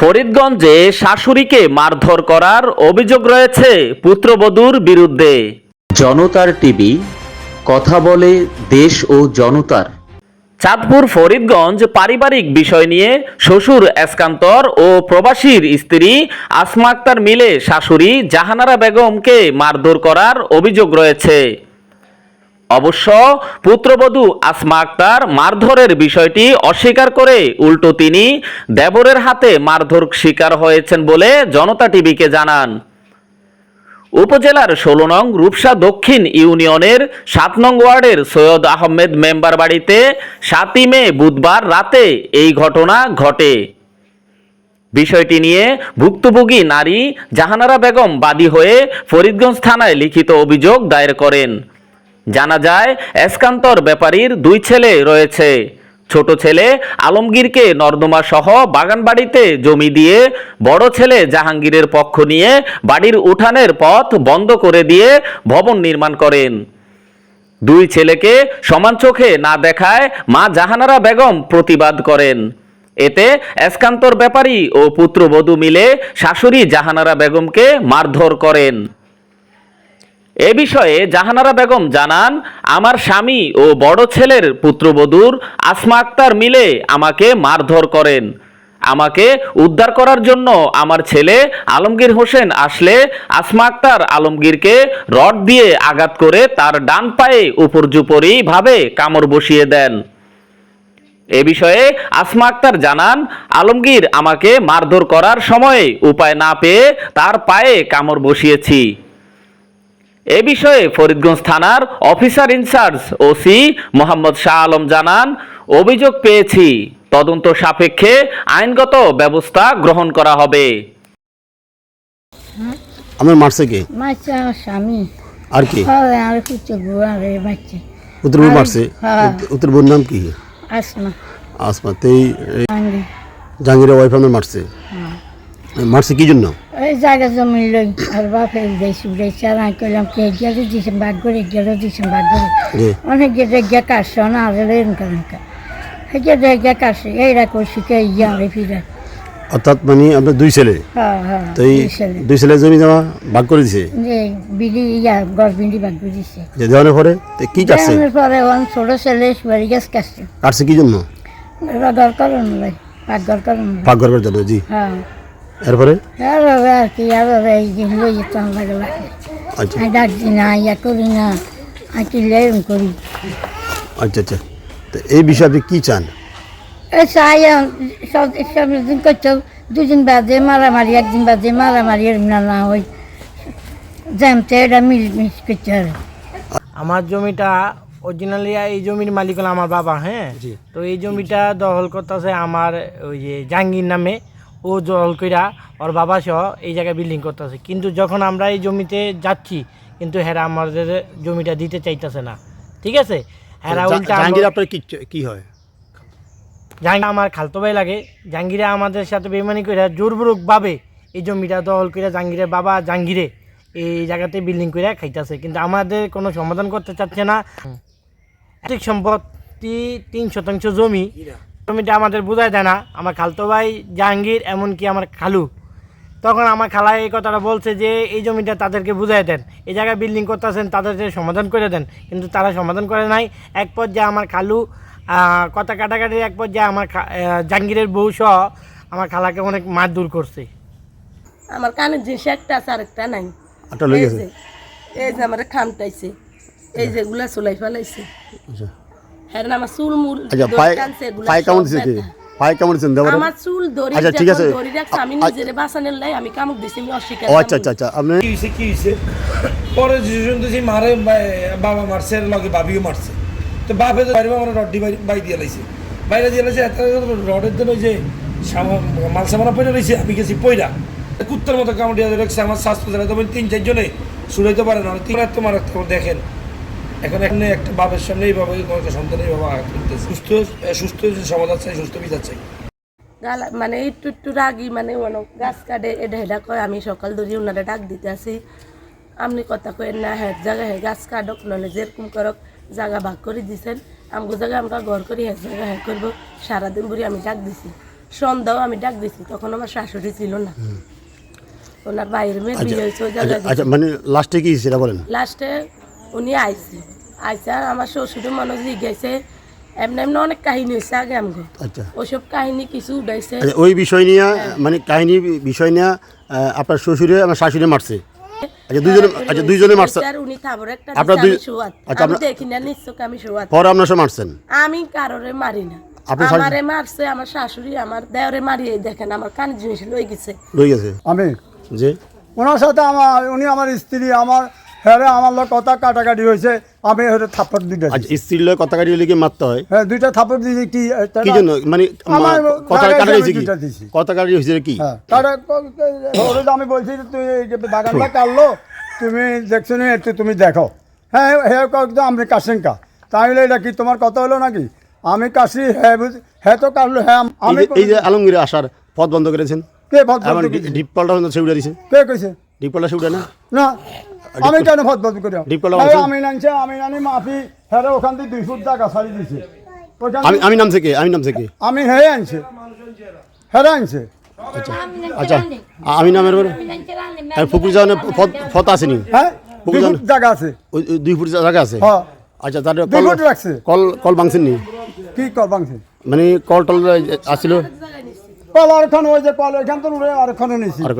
ফরিদগঞ্জে শাশুড়িকে মারধর করার অভিযোগ রয়েছে পুত্রবধূর বিরুদ্ধে। জনতার টিভি কথা বলে দেশ ও জনতার। চাঁদপুর ফরিদগঞ্জ পারিবারিক বিষয় নিয়ে শ্বশুর এসকান্তর ও প্রবাসীর স্ত্রী আসমা আক্তার মিলে শাশুড়ি জাহানারা বেগমকে মারধর করার অভিযোগ রয়েছে। অবশ্য পুত্রবধূ আসমা আক্তার মারধরের বিষয়টি অস্বীকার করে উল্টো তিনি দেবরের হাতে মারধর শিকার হয়েছেন বলে জনতা টিভিকে জানান। উপজেলার ষোলো নং রূপসা দক্ষিণ ইউনিয়নের সাত নং ওয়ার্ডের সৈয়দ আহমেদ মেম্বার বাড়িতে সাতই মে বুধবার রাতে এই ঘটনা ঘটে। বিষয়টি নিয়ে ভুক্তভোগী নারী জাহানারা বেগম বাদী হয়ে ফরিদগঞ্জ থানায় লিখিত অভিযোগ দায়ের করেন। জানা যায়, এসকান্তর ব্যাপারীর দুই ছেলে রয়েছে। ছোট ছেলে আলমগীরকে নর্দমা সহ বাগানবাড়িতে জমি দিয়ে, বড় ছেলে জাহাঙ্গীরের পক্ষ নিয়ে বাড়ির উঠানের পথ বন্ধ করে দিয়ে ভবন নির্মাণ করেন। দুই ছেলেকে সমান চোখে না দেখায় মা জাহানারা বেগম প্রতিবাদ করেন। এতে এসকান্তর ব্যাপারী ও পুত্রবধূ মিলে শাশুড়ি জাহানারা বেগমকে মারধর করেন। এ বিষয়ে জাহানারা বেগম জানান, আমার স্বামী ও বড় ছেলের পুত্রবধূর আসমা আক্তার মিলে আমাকে মারধর করেন। আমাকে উদ্ধার করার জন্য আমার ছেলে আলমগীর হোসেন আসলে আসমা আক্তার আলমগীরকে রড দিয়ে আঘাত করে তার ডান পায়ে উপর্যুপরি ভাবে কামড় বসিয়ে দেন। এ বিষয়ে আসমা আক্তার জানান, আলমগীর আমাকে মারধর করার সময় উপায় না পেয়ে তার পায়ে কামড় বসিয়েছি। এ বিষয়ে ফরিদগঞ্জ থানার officer in charge OC Mohammad Shah Alam জানান অভিযোগ পেয়েছি তদন্ত সাপেক্ষে আইনগত ব্যবস্থা গ্রহণ করা হবে। আমার মারছে কে? মাছে আমার স্বামী। আর কি? হবে আর কিছু বুড়া রে বাচ্চা উত্তর বোন মারছে? হ্যাঁ। উত্তর বোন নাম কি? আসমা। আসমা তেই জাহাঙ্গীরের ওয়াইফ আমার মারছে? মারছে কি জন্য? ওই জায়গা জমি লই আর বাপে উড়াইছি উড়াইছি আর আমি কইলাম কে গেলে দিয়েছেন বাদ করে গেলে দিয়েছেন বাদ করে। অনেক গেটে গিয়ে কাটছে না আর এরকম এরকম গেটে গিয়ে কাটছে এইরা করছি কে ইয়া রে ফিরে। অর্থাৎ মানে আপনার দুই ছেলে? হ্যাঁ হ্যাঁ তো এই দুই ছেলে। জমি জমা ভাগ করে দিছে? বিড়ি ইয়া গড় বিড়ি বাদ করে দিছে। যে দেওয়ানোর পরে তো কি কাটছে? দেওয়ানোর পরে ওন ছোট ছেলে বাড়ি গাছ কাটছে। কাটছে কি জন্য? এবার ঘর করুন লাই পাক ঘর করবার জন্য জি। হ্যাঁ। এরপরে? আর আর কি আর আচ্ছা ডাকছি না ইয়া করি না আমি কি লেম করি। আচ্ছা আচ্ছা। তো এই বিষয়ে আপনি কি চান? এই চাই সব সব দিন করছ দুদিন বাদে মারামারি একদিন বাদে মারামারি এরম না না ওই জ্যামতে এটা হবে। আমার জমিটা অরিজিনালি এই জমির মালিক হলো আমার বাবা হ্যাঁ? তো এই জমিটা দখল করতেছে আমার ওই যে জাহাঙ্গীর নামে। ও দখল কইরা ওর বাবা সহ এই জায়গায় বিল্ডিং করতেছে। কিন্তু যখন আমরা এই জমিতে যাচ্ছি কিন্তু হেরা আমাদের জমিটা দিতে চাইতেছে না। ঠিক আছে? হেরা উল্টা আপনার কি কি হয়? জাহাঙ্গীর আমার খালতো ভাই লাগে। জাহাঙ্গীরে আমাদের সাথে বেমানি করে জোরপূর্বকভাবে এই জমিটা দখল করে জাহাঙ্গীরের বাবা জাহাঙ্গীরে এই জায়গাতে বিল্ডিং করে খাইতেছে। কিন্তু আমাদের কোনো সমাধান করতে চাচ্ছে না। সম্পত্তি তিন শতাংশ জমি জমিটা আমাদের বোঝায় দেয় না। আমার খালতো ভাই জাহাঙ্গীর এমনকি আমার খালু। তখন আমার খালা এই কথাটা বলছে যে এই জমিটা তাদেরকে বুঝাই দেন। এই জায়গায় বিল্ডিং করতেছেন তাদেরকে সমাধান করে দেন। কিন্তু তারা সমাধান করে নাই। এক পর্যায়ে আমার খালু কথা কাটাকাটির এক পর্যায়ে আমার জাহাঙ্গীরের বউ সহ আমার খালাকে অনেক মার দূর করছে। আমার কানের জিনিস একটা আছে আরেকটা নাই। এই যে এই যে আমার খামটাইছে। এই যে গুলা চুলাই ফেলাইছে। আচ্ছা। হ্যাঁ আমার চুল মূল আচ্ছা পায়ে পায়ে কেমন দিছে কি? পায়ে কেমন দিচ্ছেন দেওয়ার আমার চুল দড়ি আচ্ছা, ঠিক আছে। দড়ি রাখছে আমি আ- আ- লাই আমি কামুক দিছি আমি অস্বীকার ও আচ্ছা আচ্ছা আচ্ছা আপনি কি হয়েছে কি হয়েছে পরে যে মারে বাবা মারছে লগে বাবিও মারছে। তো বাপে তো বাড়ি আমার রড্ডি বাই বাই দিয়ে লাইছে। বাইরে দিয়ে লাইছে এত রডের জন্য যে মাল সামানা পয়রা রয়েছে আমি গেছি পয়রা কুত্তার মতো কামড় দিয়ে রেখেছে আমার তবে তিন চারজনে। শুনাইতে পারে না তিন আর তোমার দেখেন। এখন এখানে একটা বাপের সামনে এইভাবে কোনো একটা সন্তান এইভাবে আঘাত করতেছে। সুস্থ সুস্থ সমাধান চাই সুস্থ বিচার চাই গালা মানে একটু একটু রাগি মানে অনেক গাছ কাটে এটা হেডা কয় আমি সকাল ধরে ওনারা ডাক দিতে আসি আপনি কথা কয়েন না হ্যাঁ জায়গা হ্যাঁ গাছ কাটক নলে যেরকম করক জায়গা ভাগ করে দিছেন। আমগো জায়গা আমরা ঘর করি হ্যাঁ জায়গা হ্যাঁ করব। সারাদিন ভরে আমি ডাক দিছি। সন্ধ্যাও আমি ডাক দিছি তখন আমার শাশুড়ি ছিল না। ওনার বাইরের মেয়ের আচ্ছা বিয়ে হয়েছে ওই আচ্ছা জায়গায় আচ্ছা মানে লাস্টে কি সেটা বলেন? লাস্টে উনি আইছে। আইসে আর আমার শ্বশুরের মনে জিজ্ঞাসে এমনি এমনি অনেক কাহিনী হয়েছে আগে আমাকে আচ্ছা। ওইসব কাহিনী কিছু উঠাইছে। আচ্ছা ওই বিষয় নিয়ে মানে কাহিনী বিষয় নিয়ে আপনার শ্বশুরে আমার শাশুড়ি মারছে। আচ্ছা দুইজনে আচ্ছা দুইজনে মারছে। আর উনি থাবর একটা আপনার আমি দুই- আচ্ছা, আমি দেখি না নিশ্চয় আমি শোয়াত পরে আপনার সব মারছেন? আমি কারোরে মারি না। আমারে মারছে আমার শাশুড়ি আমার দেওরে মারিয়ে দেখেন আমার কান জিনিস লই গেছে। গেছে? আমি? যে ওনার সাথে আমার উনি আমার স্ত্রী আমার হ্যাঁ আমার লোক কথা কাটাকাটি হয়েছে আমি হয়তো থাপ্পড় দুইটা আচ্ছা স্ত্রীর লয় কথা কাটি হলে কি মারতে হয়? হ্যাঁ দুইটা থাপ্পড় দিয়েছি কি কি জন্য? মানে কথা কাটা হয়েছে কি? কথা কাটি হয়েছে কি? হ্যাঁ আমি বলছি যে তুই বাগানটা কাটলো তুমি দেখছ নি একটু তুমি দেখো। হ্যাঁ হ্যাঁ কিন্তু আমি কাশেঙ্কা তাই বলে এটা কি তোমার কথা হলো নাকি? আমি কাশি হ্যাঁ বুঝ- হ্যাঁ তো কাটলো হ্যাঁ আমি এই যে আলমগীরে আসার পথ বন্ধ করেছেন? কে ভদ ডিপ পাল্টা সে উঠে দিছে। কে কইছে? ডিপ পাল্টা উঠে না না আমি কেন করি? ডিপকলা হ্যাঁ, আমি নানছে আমি নানি মাফি হ্যাঁ ওখান থেকে দুই ফুট জায়গা ছাড়ি দিছে। আমি আমি নামছে কে? আমি নামছে কে? আমি হ্যাঁ আনছে। হ্যাঁ আনছে। আচ্ছা আমি নামের পরে যাওয়ার পথ পথ আসেনি? হ্যাঁ জায়গা আছে। দুই ফুট জায়গা আছে? হ্যাঁ। আচ্ছা তার কল রাখছে। কল কল ভাঙছেন নি কি কর বাংছে মানে কল টল আসছিল? কল আর ওখানে ওই যে কল ওইখান তো আর ওখানে নিছি। আর